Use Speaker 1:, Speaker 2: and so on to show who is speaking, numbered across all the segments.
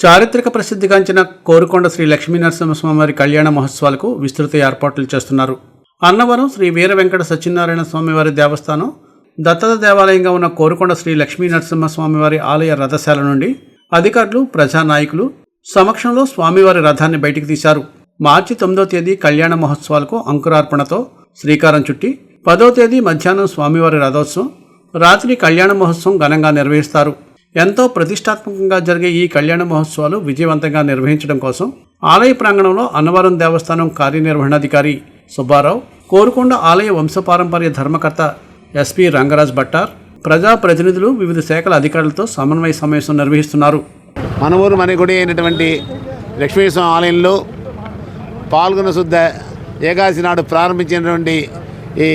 Speaker 1: చారిత్రక ప్రసిద్ధిగాంచిన కోరుకొండ శ్రీ లక్ష్మీ నరసింహస్వామివారి కళ్యాణ మహోత్సవాలకు విస్తృత ఏర్పాట్లు చేస్తున్నారు. అన్నవరం శ్రీ వీర వెంకట సత్యనారాయణ స్వామివారి దేవస్థానం దత్తత దేవాలయంగా ఉన్న కోరుకొండ శ్రీ లక్ష్మీ నరసింహస్వామివారి ఆలయ రథశాల నుండి అధికారులు ప్రజానాయకులు సమక్షంలో స్వామివారి రథాన్ని బయటికి తీశారు. మార్చి తొమ్మిదో తేదీ కళ్యాణ మహోత్సవాలకు అంకురార్పణతో శ్రీకారం చుట్టి పదో తేదీ మధ్యాహ్నం స్వామివారి రథోత్సవం రాత్రి కళ్యాణ మహోత్సవం ఘనంగా నిర్వహిస్తారు. ఎంతో ప్రతిష్టాత్మకంగా జరిగే ఈ కళ్యాణ మహోత్సవాలు విజయవంతంగా నిర్వహించడం కోసం ఆలయ ప్రాంగణంలో అన్నవరం దేవస్థానం కార్యనిర్వహణాధికారి సుబ్బారావు కోరుకొండ ఆలయ వంశపారంపర్య ధర్మకర్త ఎస్పి రంగరాజ్ భట్టార్ ప్రజాప్రతినిధులు వివిధ శాఖల అధికారులతో సమన్వయ సమావేశం నిర్వహిస్తున్నారు.
Speaker 2: మన ఊరు మన గుడి అయినటువంటి లక్ష్మీస్వామి ఆలయంలో పాల్గొన శుద్ధ ఏకాదశి నాడు ప్రారంభించినటువంటి ఈ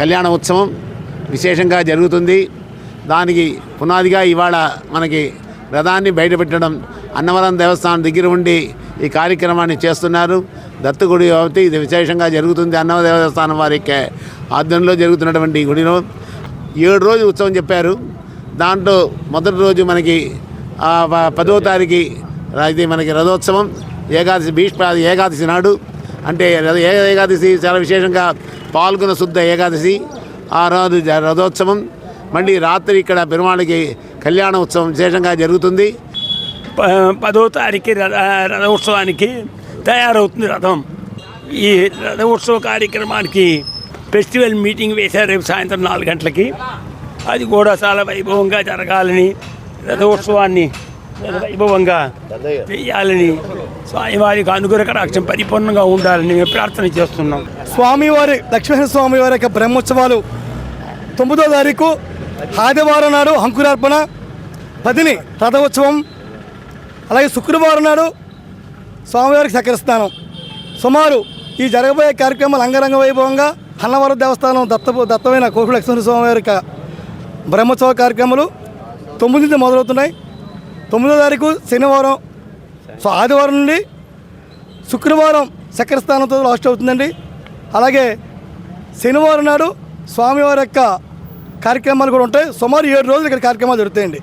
Speaker 2: కళ్యాణ ఉత్సవం విశేషంగా జరుగుతుంది. దానికి పునాదిగా ఇవాళ మనకి రథాన్ని బయటపెట్టడం అన్నవరం దేవస్థానం దగ్గర ఉండి ఈ కార్యక్రమాన్ని చేస్తున్నారు. దత్తగుడి కాబట్టి ఇది విశేషంగా జరుగుతుంది. అన్నవ దేవస్థానం వారి ఆధ్వర్యంలో జరుగుతున్నటువంటి ఈ గుడిలో ఏడు రోజు ఉత్సవం చెప్పారు. దాంట్లో మొదటి రోజు మనకి ప- పదో తారీఖు ఇది మనకి రథోత్సవం ఏకాదశి భీష్మ ఏకాదశి నాడు. అంటే రథ- ఏ- ఏకాదశి చాలా విశేషంగా పాల్గొన శుద్ధ ఏకాదశి. ఆ రోజు రథోత్సవం. మళ్ళీ రాత్రి ఇక్కడ పెరుమాళికి కళ్యాణ ఉత్సవం విశేషంగా జరుగుతుంది.
Speaker 3: ప- పదో తారీఖు రథ రథోత్సవానికి తయారవుతుంది రథం. ఈ రథోత్సవ కార్యక్రమానికి ఫెస్టివల్ మీటింగ్ వేశారు రేపు సాయంత్రం నాలుగు గంటలకి. అది కూడా చాలా వైభవంగా జరగాలని రథోత్సవాన్ని వైభవంగా చేయాలని స్వామివారికి అనుగ్రహ కటాక్షం పరిపూర్ణంగా ఉండాలని మేము ప్రార్థన చేస్తున్నాం.
Speaker 4: స్వామివారి లక్ష్మీనరసింహ స్వామి వారి యొక్క బ్రహ్మోత్సవాలు తొమ్మిదో తారీఖు ఆదివారం నాడు అంకురార్పణ పదిని రథోత్సవం అలాగే శుక్రవారం నాడు స్వామివారికి సకరిస్తాను సుమారు ఈ జరగబోయే కార్యక్రమాలు అంగరంగ వైభవంగా అన్నవరం దేవస్థానం దత్త దత్తమైన కోటి లక్ష్మణ యొక్క బ్రహ్మోత్సవ కార్యక్రమాలు తొమ్మిది మొదలవుతున్నాయి. తొమ్మిదో తారీఖు శనివారం సో ఆదివారం నుండి శుక్రవారం చక్కెర లాస్ట్ అవుతుందండి. అలాగే శనివారం నాడు స్వామివారి యొక్క కార్యక్రమాలు కూడా ఉంటాయి. సుమారు ఏడు రోజులు ఇక్కడ కార్యక్రమాలు జరుగుతాయండి.